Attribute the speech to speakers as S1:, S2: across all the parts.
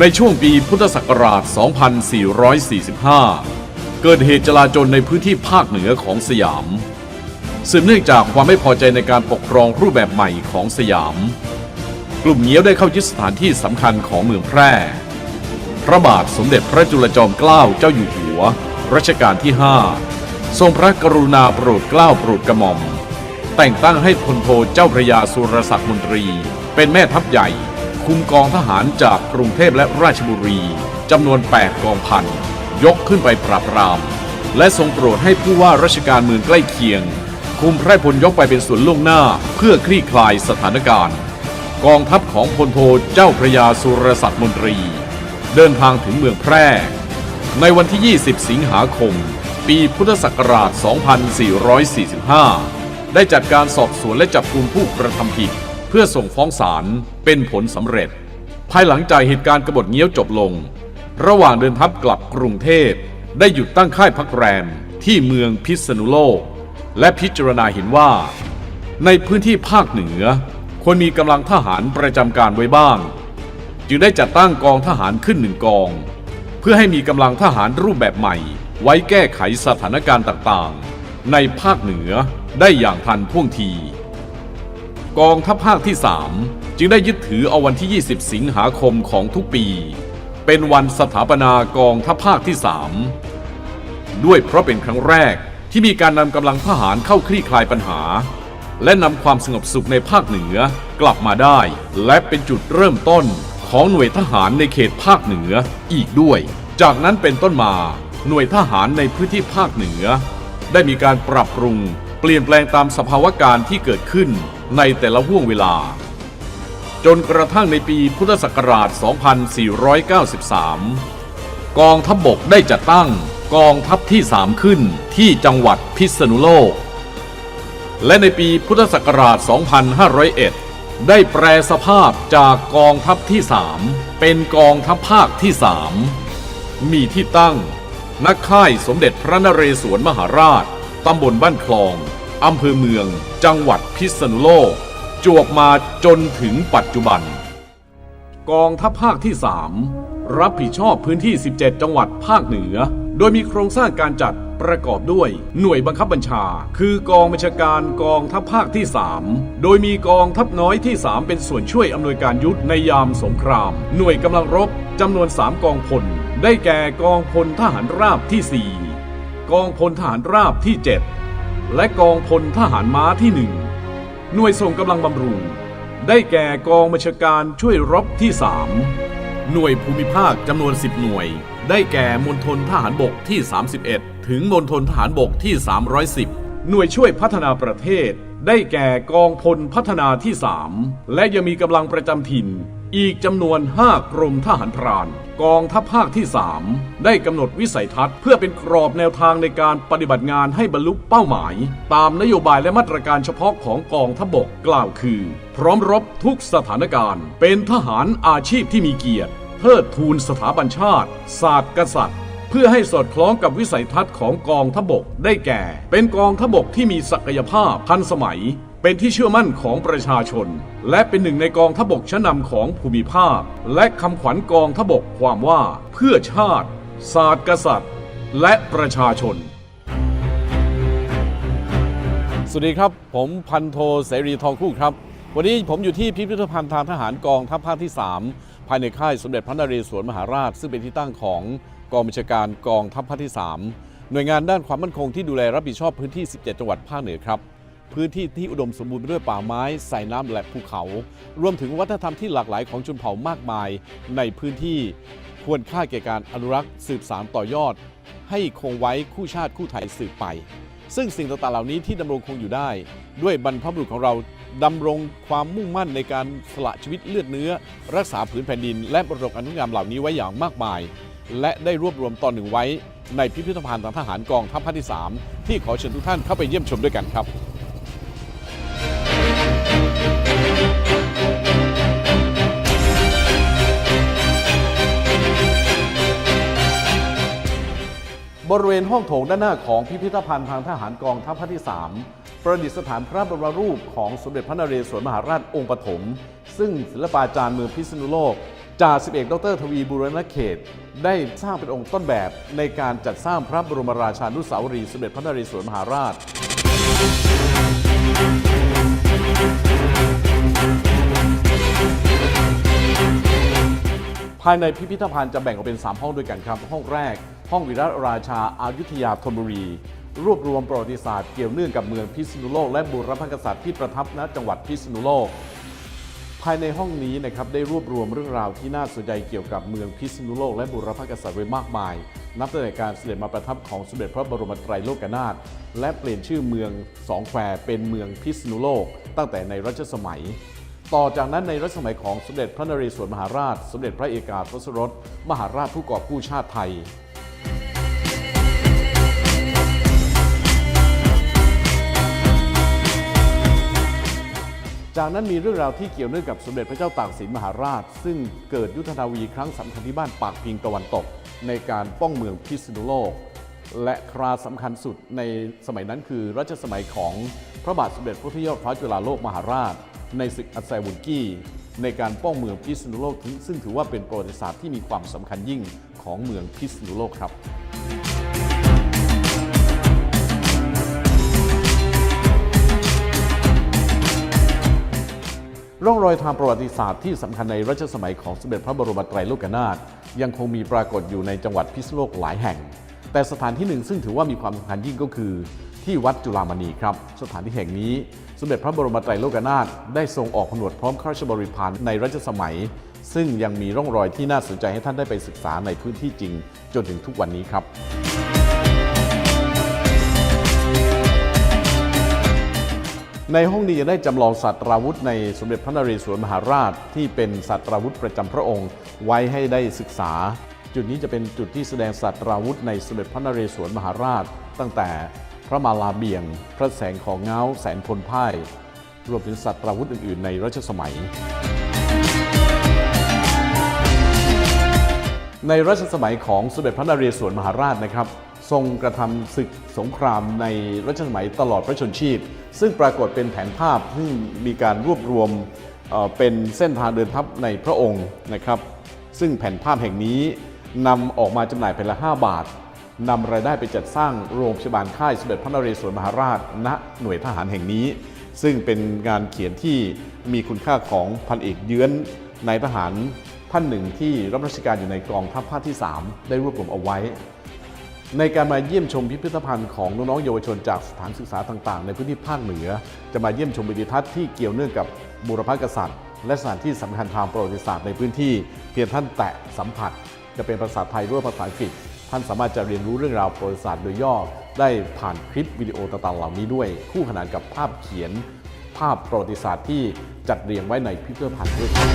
S1: ในช่วงปีพุทธศักราช 2445 เกิดเหตุจลาจลในพื้นที่ภาคเหนือของสยามสืบเนื่องจากความไม่พอใจในการปกครองรูปแบบใหม่ของสยาม กลุ่มเงี้ยวได้เข้ายึดสถานที่สำคัญของเมืองแพร่ พระบาทสมเด็จพระจุลจอมเกล้าเจ้าอยู่หัว รัชกาลที่ 5 ทรงพระกรุณาโปรดเกล้าโปรดกระหม่อม แต่งตั้งให้พลโทเจ้าพระยาสุรศักดิ์มนตรี เป็นแม่ทัพใหญ่ คุมกองทหารจากกรุงเทพและราชบุรีจำนวน 8 กองพัน ยกขึ้นไปปราบปราม และทรงโปรดให้ผู้ว่าราชการเมืองใกล้เคียง คุมไพร่พลยกไปเป็นส่วนล่วงหน้าเพื่อคลี่คลายสถานการณ์ กองทัพของพลโทเจ้าพระยาสุรศักดิ์มนตรี เดินทางถึงเมืองแพร่ ในวันที่ 20 สิงหาคม ปีพุทธศักราช 2445 ได้จัดการสอบสวนและจับกลุ่มผู้กระทำผิด พื่อส่งฟ้องศาลเป็นผลสำเร็จ ภายหลังจากเหตุการณ์กบฏเงี้ยวจบลง ระหว่างเดินทัพกลับกรุงเทพ ได้หยุดตั้งค่ายพักแรมที่เมืองพิษณุโลก และพิจารณาเห็นว่า ในพื้นที่ภาคเหนือควรมีกำลังทหารประจำการไว้บ้าง จึงได้จัดตั้งกองทหารขึ้นหนึ่งกอง เพื่อให้มีกำลังทหารรูปแบบใหม่ ไว้แก้ไขสถานการณ์ต่างๆ ในภาคเหนือได้อย่างทันท่วงที กองทัพภาคที่ 3 จึงได้ยึดถือเอาวันที่ 20 สิงหาคมของทุกปี เป็นวันสถาปนากองทัพภาคที่ 3 ด้วยเพราะเป็นครั้งแรกที่มีการนำกำลังทหารเข้าคลี่คลายปัญหา และนำความสงบสุขในภาคเหนือกลับมาได้ และเป็นจุดเริ่มต้นของหน่วยทหารในเขตภาคเหนืออีกด้วย จากนั้นเป็นต้นมาหน่วยทหารในพื้นที่ภาคเหนือ ได้มีการปรับปรุง เปลี่ยนแปลงตามสภาวะการที่เกิดขึ้น ในแต่ละห่วงเวลา จนกระทั่งในปีพุทธศักราช 2493 กองทัพบบกได้จัดตั้งกองทัพที่ 3 ขึ้นที่จังหวัดพิษณุโลก และในปีพุทธศักราช 2501 ได้แปลสภาพจากกองทัพที่ 3 เป็นกองทัพภาคที่ 3 มีที่ตั้งนักค่ายสมเด็จพระนเรศวรมหาราช ตำบลบ้านคลอง อำเภอเมือง จังหวัดพิษณุโลก จวบมาจนถึงปัจจุบัน กองทัพภาคที่ 3 รับผิดชอบพื้นที่ 17 จังหวัดภาคเหนือ โดยมีโครงสร้างการจัดประกอบด้วยหน่วยบังคับบัญชา คือกองบัญชาการกองทัพภาคที่ 3 โดยมีกองทัพน้อยที่ 3 เป็นส่วนช่วยอำนวยการยุทธในยามสงคราม หน่วยกำลังรบจำนวน 3 กองพล ได้แก่กองพลทหารราบที่ 4 กองพลทหารราบที่ 7 และกองพลทหารม้าที่1หน่วยส่งกำลังบำรุง ได้แก่กองบัญชาการช่วยรบที่ 3 หน่วยภูมิภาคจำนวน 10 หน่วย ได้แก่มณฑลทหารบกที่ 31 ถึงมณฑลทหารบกที่ 310 หน่วยช่วยพัฒนาประเทศ ได้แก่กองพลพัฒนาที่ 3 และยังมีกำลังประจำถิ่น อีกจำนวน 5 กรมทหารพราน กองทัพภาคที่ 3 ได้กำหนดวิสัยทัศน์เพื่อเป็นกรอบแนวทางในการปฏิบัติงานให้บรรลุเป้าหมาย ตามนโยบายและมาตรการเฉพาะของกองทัพบกกล่าวคือ พร้อมรบทุกสถานการณ์ เป็นทหารอาชีพที่มีเกียรติเทิดทูนสถาบันชาติ ศาสตร์กษัตริย์ เพื่อให้สอดคล้องกับวิสัยทัศน์ของกองทพบกได้แก่ เป็นกองทพบกที่มีศักยภาพทันสมัย เป็นที่เชื่อมั่นของประชาชน และเป็นหนึ่งในกองทบกชั้นนำของภูมิภาค และคำขวัญกองทบกความว่า เพื่อชาติ ศาสตร์กษัตริย์ และประชาชน สวัสดีครับ ผมพันโทเสรีทองคู่ครับ วันนี้ผมอยู่ที่พิพิธภัณฑ์ทางทหารกองทัพภาคที่ 3 ภายในค่ายสมเด็จพระนเรศวรมหาราช ซึ่งเป็นที่ตั้งของกองบัญชาการกองทัพภาคที่ 3 หน่วยงานด้านความมั่นคงที่ดูแลรับผิดชอบพื้นที่ 17 จังหวัดภาคเหนือครับ พื้นที่ที่อุดมสมบูรณ์ไปด้วยป่าไม้สายน้ำและภูเขา รวมถึงวัฒนธรรมที่หลากหลายของชนเผ่ามากมาย ในพื้นที่ควรค่าแก่การอนุรักษ์สืบสานต่อยอด ให้คงไว้คู่ชาติคู่ไทยสืบไป ซึ่งสิ่งต่างๆเหล่านี้ที่ดำรงคงอยู่ได้ ด้วยบรรพบุรุษของเราดำรงความมุ่งมั่นในการสละชีวิตเลือดเนื้อ รักษาผืนแผ่นดิน และบรดกอนุงามเหล่านี้ไว้อย่างมากมาย และได้รวบรวมตอนหนึ่งไว้ ในพิพิธภัณฑ์ทางทหารกองทัพภาคที่ 3 ที่ขอเชิญทุกท่านเข้าไปเยี่ยมชมด้วยกันครับ บริเวณห้องโถงด้านหน้าของพิพิธภัณฑ์ทางทหารกองทัพภาคที่ 3 ประดิษฐานพระบรมรูปของสมเด็จพระนเรศวรมหาราชองค์ปฐมซึ่งศิลปาจารย์เมืองพิษณุโลกจ่าสิบเอกดรทวีบุรณเขต ได้สร้างเป็นองค์ต้นแบบในการจัดสร้างพระบรมราชานุสาวรีย์สมเด็จพระนเรศวรมหาราช ภายในพิพิธภัณฑ์จะแบ่งออกเป็น 3 ห้องด้วยกันครับ ห้องแรก ห้องวิรัตราชาอายุทยาธนบุรี รวบรวมประวัติศาสตร์เกี่ยวเนื่องกับเมืองพิษณุโลกและบุรพกษัตริย์ที่ประทับณจังหวัดพิษณุโลก ภายในห้องนี้นะครับได้รวบรวมเรื่องราวที่น่าสนใจเกี่ยวกับเมืองพิษณุโลกและบุรพกษัตริย์ไว้มากมาย นับตั้งแต่การเสด็จมาประทับของสมเด็จพระบรมไตรโลกนาถและเปลี่ยนชื่อเมืองสองแควเป็นเมืองพิษณุโลก ตั้งแต่ในรัชสมัย ต่อจากนั้นในรัชสมัยของสมเด็จพระนเรศวรมหาราช สมเด็จพระเอกาทศรสมหาราชผู้กอบกู้ชาติไทย จากนั้นมีเรื่องราวที่เกี่ยวเนื่องกับสมเด็จพระเจ้าตากสินมหาราช ซึ่งเกิดยุทธนาวีครั้งสำคัญที่บ้านปากพิงตะวันตก ในการป้องเมืองพิษณุโลก และคราสำคัญสุดในสมัยนั้นคือรัชสมัยของพระบาทสมเด็จพระพุทธยอดฟ้าจุฬาโลกมหาราช ในศึกอัสไซวุนกี้ในการป้องเมืองพิษณุโลกซึ่งถือว่าเป็นประวัติศาสตร์ที่มีความสำคัญยิ่งของเมืองพิษณุโลกครับร่องรอยทางประวัติศาสตร์ที่สำคัญในรัชสมัยของสมเด็จพระบรมไตรโลกนาถยังคงมีปรากฏอยู่ในจังหวัดพิษณุโลกหลายแห่ง แต่สถานที่หนึ่งซึ่งถือว่ามีความสำคัญยิ่งก็คือ ที่วัดจุฬามณีครับ สถานที่แห่งนี้สมเด็จพระบรมไตรโลกนาถได้ทรงออกผนวดพร้อมข้าราชบริพารในรัชสมัย ซึ่งยังมีร่องรอยที่น่าสนใจให้ท่านได้ไปศึกษาในพื้นที่จริง จนถึงทุกวันนี้ครับในห้องนี้จะได้จำลองสัตราวุธในสมเด็จพระนเรศวรมหาราช ที่เป็นสัตราวุธประจำพระองค์ ไว้ให้ได้ศึกษา จุดนี้จะเป็นจุดที่แสดงสัตราวุธในสมเด็จพระนเรศวรมหาราช ตั้งแต่ พระมาลาเบียง พระแสงของเงาแสนพลพ่าย รวมถึงสัตว์ปราวุธอื่น ๆ ในรัชสมัย ในรัชสมัยของสมเด็จพระนเรศวรมหาราชนะครับ ทรงกระทำศึกสงครามในรัชสมัยตลอดพระชนชีพ ซึ่งปรากฏเป็นแผนภาพซึ่มีการรวบรวมเป็นเส้นทางเดินทัพในพระองค์นะครับ ซึ่งแผนภาพแห่งนี้นำออกมาจำหน่ายเป็นละ 5 บาท นำรายได้ไปจัดสร้างโรงพยาบาลค่ายสมเด็จพระนเรศวรมหาราช ณหน่วยทหารแห่งนี้ ซึ่งเป็นงานเขียนที่มีคุณค่าของพันเอกเยื้อนนายทหารท่านหนึ่งที่รับราชการอยู่ในกองทัพภาคที่ 3 ได้รวบรวมเอาไว้ ในการมาเยี่ยมชมพิพิธภัณฑ์ของน้องๆเยาวชนจากสถานศึกษาต่างๆ ในพื้นที่ภาคเหนือ จะมาเยี่ยมชมวิดีทัศน์ที่เกี่ยวเนื่องกับบูรพกษัตริย์ และสถานที่สำคัญทางประวัติศาสตร์ในพื้นที่ เพียงท่านแตะสัมผัส จะเป็นภาษาไทยหรือว่าภาษาอังกฤษ ท่านสามารถจะเรียนรู้เรื่องราวประวัติศาสตร์โดยย่อ ได้ผ่านคลิปวิดีโอต่างๆเหล่านี้ด้วย คู่ขนานกับภาพเขียน ภาพประวัติศาสตร์ที่จัดเรียงไว้ในพิพิธภัณฑ์ด้วยครับ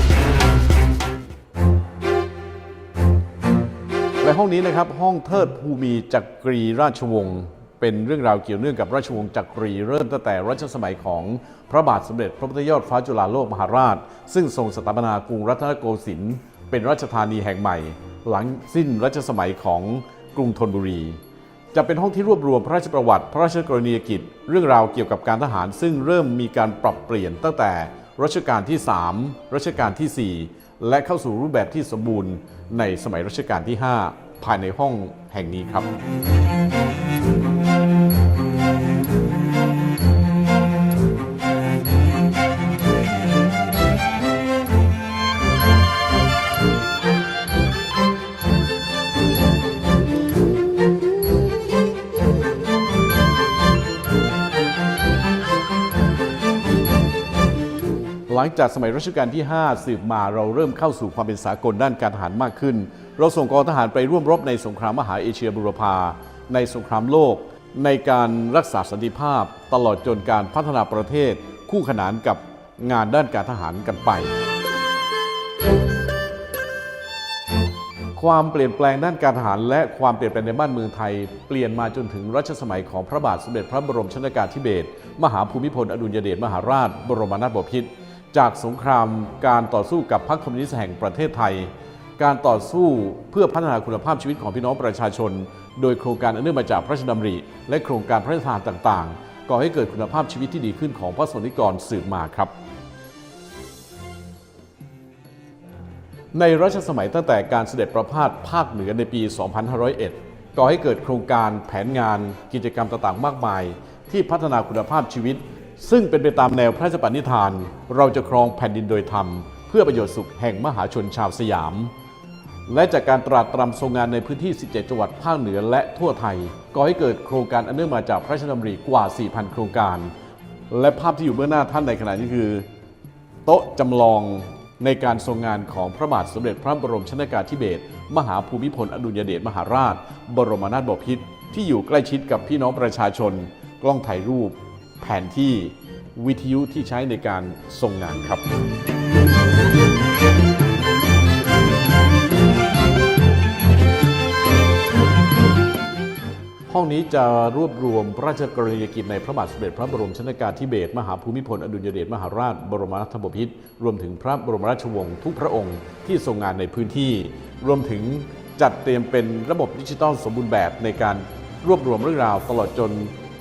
S1: และห้องนี้นะครับห้องเทิดภูมิจักรีราชวงศ์เป็นเรื่องราวเกี่ยวเนื่องกับราชวงศ์จักรีเริ่มตั้งแต่รัชสมัยของพระบาทสมเด็จพระพุทธยอดฟ้าจุฬาโลกมหาราช ซึ่งทรงสถาปนากรุงรัตนโกสินทร์เป็นราชธานีแห่งใหม่ หลังสิ้นรัชสมัยของกรุงธนบุรี จะเป็นห้องที่รวบรวมพระราชประวัติ พระราชกรณียกิจ เรื่องราวเกี่ยวกับการทหาร ซึ่งเริ่มมีการปรับเปลี่ยนตั้งแต่รัชกาลที่ 3 รัชกาลทีสี่4 และเข้าสู่รูปแบบที่สมบูรณ์ในสมัยรัชกาลที่ 5 ภายในห้องแห่งนี้ครับ ลังจากสมัยรัชกาลที่ 5 สืบมาเราเริ่มเข้าสู่ความเป็นสากลด้านการทหารมากขึ้น เราส่งกองทหารไปร่วมรบในสงครามมหาเอเชียบุรพา ในสงครามโลก ในการรักษาสันติภาพ ตลอดจนการพัฒนาประเทศ คู่ขนานกับงานด้านการทหารกันไป ความเปลี่ยนแปลงด้านการทหาร และความเปลี่ยนแปลงในบ้านเมืองไทย เปลี่ยนมาจนถึงรัชสมัยของพระบาทสมเด็จพระบรมชนกาธิเบศรมหาภูมิพลอดุลยเดชมหาราช บรมนาถบพิตร จากสงครามการต่อสู้กับพรรคคอมมิวนิสต์แห่งประเทศไทย การต่อสู้เพื่อพัฒนาคุณภาพชีวิตของพี่น้องประชาชน โดยโครงการอันเนื่องมาจากพระราชดำริ และโครงการพระราชทานต่างๆ ก่อให้เกิดคุณภาพชีวิตที่ดีขึ้นของพระสนิกรสืบมาครับ ในรัชสมัยตั้งแต่การเสด็จประพาสภาคเหนือในปี 2501 ก่อให้เกิดโครงการแผนงานกิจกรรมต่างๆ มากมาย ที่พัฒนาคุณภาพชีวิต ซึ่งเป็นไปตามแนวพระราชปณิธาน เราจะครองแผ่นดินโดยธรรม เพื่อประโยชน์สุขแห่งมหาชนชาวสยาม และจากการตราตรำทรงงานในพื้นที่ 17 จังหวัดภาคเหนือและทั่วไทยก่อให้เกิดโครงการอันเนื่องมาจากพระราชดำริกว่า 4,000 โครงการ และภาพที่อยู่เบื้องหน้าท่านในขณะนี้คือ โต๊ะจำลองในการทรงงานของพระบาทสมเด็จพระบรมชนากาธิเบศรมหาภูมิพลอดุลยเดชมหาราช บรมนาถบพิตรที่อยู่ใกล้ชิดกับพี่น้องประชาชน กล้องถ่ายรูป แผนที่วิทยุที่ใช้ในการทรงงานครับห้องนี้จะรวบรวมพระราชกรณียกิจในพระบาทสมเด็จพระบรมชนากาธิเบศรมหาภูมิพลอดุลยเดชมหาราช บรมนาถบพิตรรวมถึงพระบรมราชวงศ์ทุกพระองค์ที่ทรงงานในพื้นที่ รวมถึงจัดเตรียมเป็นระบบดิจิทัลสมบูรณ์แบบในการรวบรวมเรื่องราวตลอดจน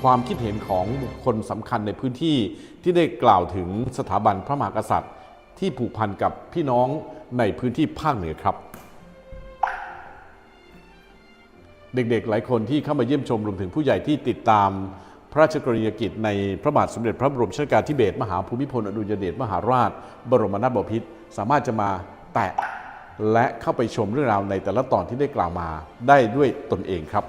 S1: ความคิดเห็นของบุคคลสำคัญในพื้นที่ที่ได้กล่าวถึงสถาบันพระมหากษัตริย์ ที่ผูกพันกับพี่น้องในพื้นที่ภาคเหนือครับ เด็กๆ หลายคนที่เข้ามาเยี่ยมชมรวมถึงผู้ใหญ่ที่ติดตามพระราชกรณียกิจในพระบาทสมเด็จพระบรมชนกาธิเบศรมหาภูมิพลอดุลยเดชมหาราช บรมนาถบพิตรสามารถจะมาแตะและเข้าไปชมเรื่องราวในแต่ละตอนที่ได้กล่าวมาได้ด้วยตนเองครับ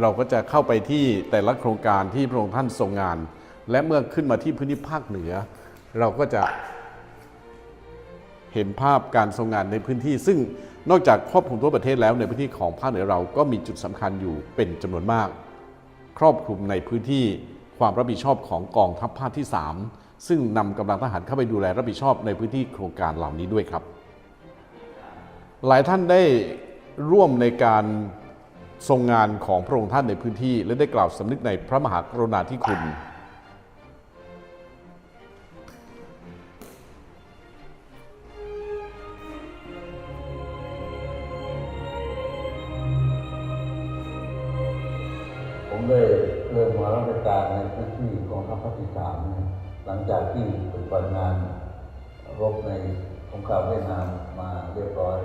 S1: เราก็จะเข้าไปที่แต่ละโครงการที่พระองค์ท่านทรงงาน และเมื่อขึ้นมาที่พื้นที่ภาคเหนือ เราก็จะเห็นภาพการทรงงานในพื้นที่ ซึ่งนอกจากครอบคลุมทั่วประเทศแล้วในพื้นที่ของภาคเหนือเราก็มีจุดสำคัญอยู่เป็นจำนวนมาก ครอบคลุมในพื้นที่ความรับผิดชอบของกองทัพภาคที่ 3 ซึ่งนำกำลังทหารเข้าไปดูแลรับผิดชอบในพื้นที่โครงการเหล่านี้ด้วยครับ หลายท่านได้ร่วมในการ ทรงงานของพระองค์ท่านในพื้นที่ และได้กล่าวสำนึกในพระมหากรุณาธิคุณ
S2: ผมได้เริ่มมารับราชการในพื้นที่กองทัพภาคที่สามหลังจากที่ปฏิบัติงานรบในสงครามเวียดนามมาเรียบร้อย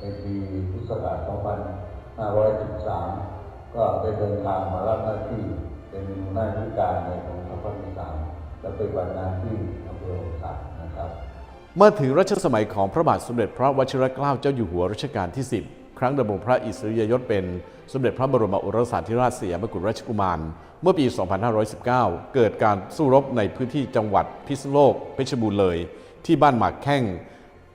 S2: ในปีพุทธศักราช 2513 ก็ได้เดินทางมารับหน้าที่เป็นหัวหน้าธิการในกองทัพภาคที่สามและปฏิบัติงานที่อำเภอสักนะครับ
S1: เมื่อถึงรัชสมัยของพระบาทสมเด็จพระวชิรเกล้าเจ้าอยู่หัวรัชกาลที่ 10 ครั้งดำรงพระอิสริยยศเป็นสมเด็จพระบรมโอรสาธิราชสยามกุฎราชกุมาร เมื่อปี 2519 เกิดการสู้รบในพื้นที่จังหวัดพิษณุโลกเพชรบูรณ์เลย ที่บ้านหมากแข้ง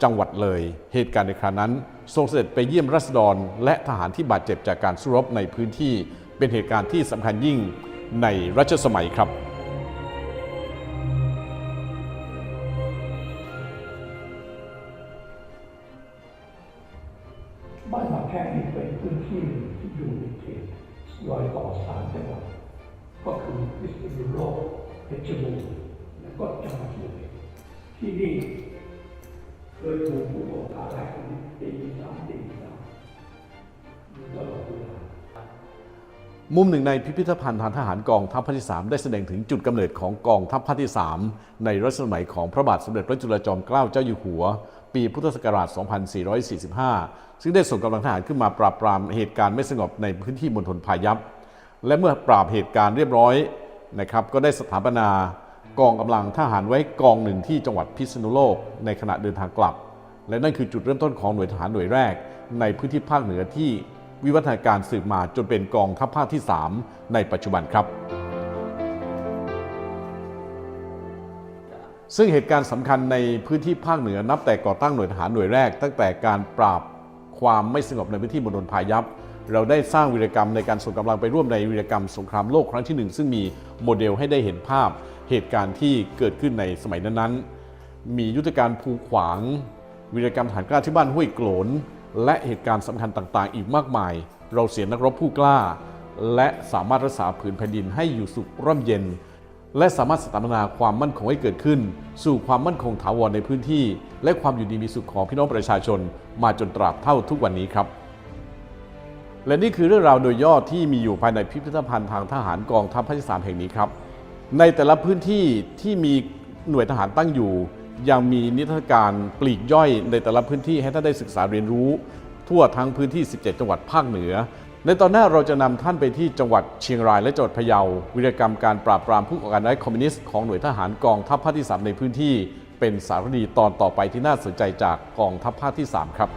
S1: จังหวัดเลย เหตุการณ์ในครั้งนั้น ทรงเสด็จไปเยี่ยมรัษฎรและทหารที่บาดเจ็บจากการสู้รบในพื้นที่ เป็นเหตุการณ์ที่สำคัญยิ่งในรัชสมัยครับ มุมหนึ่งในพิพิธภัณฑ์ทางทหารกองทัพภาคที่ 3 ได้แสดงถึงจุดกำเนิดของกองทัพภาคที่ 3 ในรัชสมัยของพระบาทสมเด็จพระจุลจอมเกล้าเจ้าอยู่หัว ปีพุทธศักราช 2445 ซึ่งได้ส่งกำลังทหารขึ้นมาปราบปรามเหตุการณ์ไม่สงบในพื้นที่มณฑลพายัพ และเมื่อปราบเหตุการณ์เรียบร้อยนะครับก็ได้สถาปนากองกำลังทหารไว้กองหนึ่งที่จังหวัดพิษณุโลกในขณะเดินทางกลับ และนั่นคือจุดเริ่มต้นของหน่วยทหารหน่วยแรก ในพื้นที่ภาคเหนือที่ วิวัฒนาการสืบมาจนเป็นกองทัพภาคที่ 3 ในปัจจุบันครับ ซึ่งเหตุการณ์สำคัญในพื้นที่ภาคเหนือนับแต่ก่อตั้งหน่วยทหารหน่วยแรก ตั้งแต่การปราบความไม่สงบในพื้นที่มณฑลพายัพเราได้สร้างวีรกรรมในการส่งกำลังไปร่วมในวีรกรรมสงครามโลกครั้งที่หนึ่งซึ่งมีโมเดลให้ได้เห็นภาพเหตุการณ์ที่เกิดขึ้นในสมัยนั้นๆ มียุทธการภูขวางวีรกรรมฐานกล้าที่บ้านห้วยโกลน และเหตุการณ์สำคัญต่างๆ อีกมากมาย เราเสียนักรบผู้กล้า และสามารถรักษาผืนแผ่นดินให้อยู่สุขร่มเย็น และสามารถสถาปนาความมั่นคงให้เกิดขึ้น สู่ความมั่นคงถาวรในพื้นที่ และความอยู่ดีมีสุขของพี่น้องประชาชน มาจนตราบเท่าทุกวันนี้ครับ และนี่คือเรื่องราวโดยย่อที่มีอยู่ภายในพิพิธภัณฑ์ทางทหารกองทัพภาคที่3แห่งนี้ครับ ในแต่ละพื้นที่ที่มีหน่วยทหารตั้งอยู่ ยังมีนิทรรศการปลีกย่อยในแต่ละพื้นที่ให้ท่านได้ศึกษาเรียนรู้ ทั่วทั้งพื้นที่ 17 จังหวัดภาคเหนือ ในตอนหน้าเราจะนำท่านไปที่จังหวัดเชียงรายและจังหวัดพะเยา วิรกรรมการปราบปรามผู้ก่อการร้ายคอมมิวนิสต์ของหน่วยทหารกองทัพภาคที่ 3 ในพื้นที่ เป็นสารคดีตอนต่อไปที่น่าสนใจจากกองทัพภาคที่ 3 ครับ